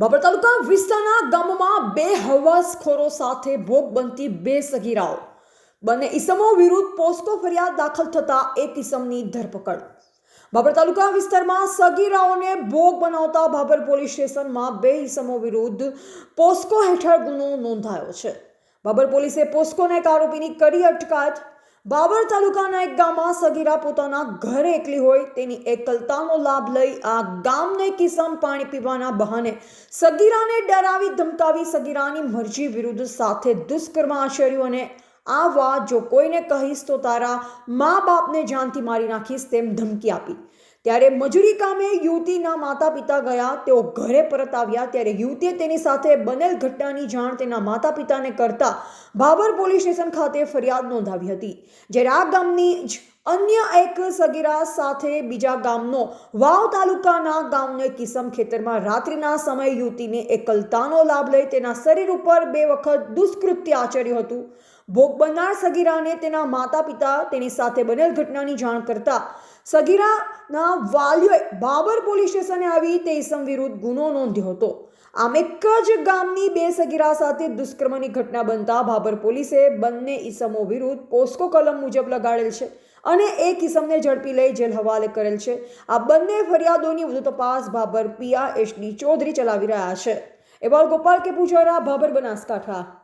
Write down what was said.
બાબર તાલુકા વિસ્તારના ગામમાં બે હવાસખોરો સાથે ભોગ બનતી બે સગીરાઓ. બંને ઈસમો વિરુદ્ધ પોસ્કો ફરિયાદ દાખલ થતા એક ઈસમની ધરપકડ. બાબર તાલુકા વિસ્તારમાં સગીરાઓને ભોગ બનાવતા બાબર પોલીસ સ્ટેશનમાં બે ઈસમો વિરુદ્ધ પોસ્કો હેઠળ ગુનો નોંધાયો છે. બાબર પોલીસે પોસ્કોને એક આરોપીની કરી અટકાયત બાબર તાલુકાના એક ગામમાં સગીરા પોતાના ઘરે એકલી હોય તેની એકલતાનો લાભ લઈ આ ગામને કિસમ પાણી પીવાના બહાને સગીરાને ડરાવી ધમકાવી સગીરાની મરજી વિરુદ્ધ સાથે દુષ્કર્મ આચર્યું અને આ વાત જો કોઈને કહીશ તો તારા મા બાપને જાનથી મારી નાખીશ તેમ ધમકી આપી. ત્યારે મજૂરી કામે યુવતીના માતા પિતા ગયા, તેઓ ઘરે પરત આવ્યા, ત્યારે યુવતીએ તેની સાથે બનેલ ઘટનાની જાણ તેના માતા પિતાને કરતા બાબર પોલીસ સ્ટેશન ખાતે ફરિયાદ નોંધાવી હતી, જ્યારે આ ગામની જ અન્ય એક સગીરા સાથે બીજા ગામનો વાવ તાલુકાના ગામને કિસમ ખેતરમાં રાત્રિના સમયે યુવતીને એકલતાનો લાભ લઈ તેના શરીર ઉપર બે વખત દુષ્કૃત્ય આચર્યું હતું. ભોગ બનનાર સગીરાને તેના માતા પિતા તેની સાથે બનેલ ઘટનાની જાણ કરતા સગીરાના વાલીઓએ બાબર પોલીસ સ્ટેશને આવી તે ઈસમ વિરુદ્ધ ગુનો નોંધ્યો હતો. આમ એક જ ગામની બે સગીરા સાથે દુષ્કર્મની ઘટના બનતા બાબર પોલીસે બંને ઈસમો વિરુદ્ધ પોસ્કો કલમ મુજબ લગાડેલ છે અને એક ઇસમને ઝડપી લઈ જેલ હવાલે કરેલ છે. આ બંને ફરિયાદોની વધુ તપાસ બાબર પિયા એસડી ચૌધરી ચલાવી રહ્યા છે. એવા ગોપાલ કે પૂજારા, બાબર બનાસકાંઠા.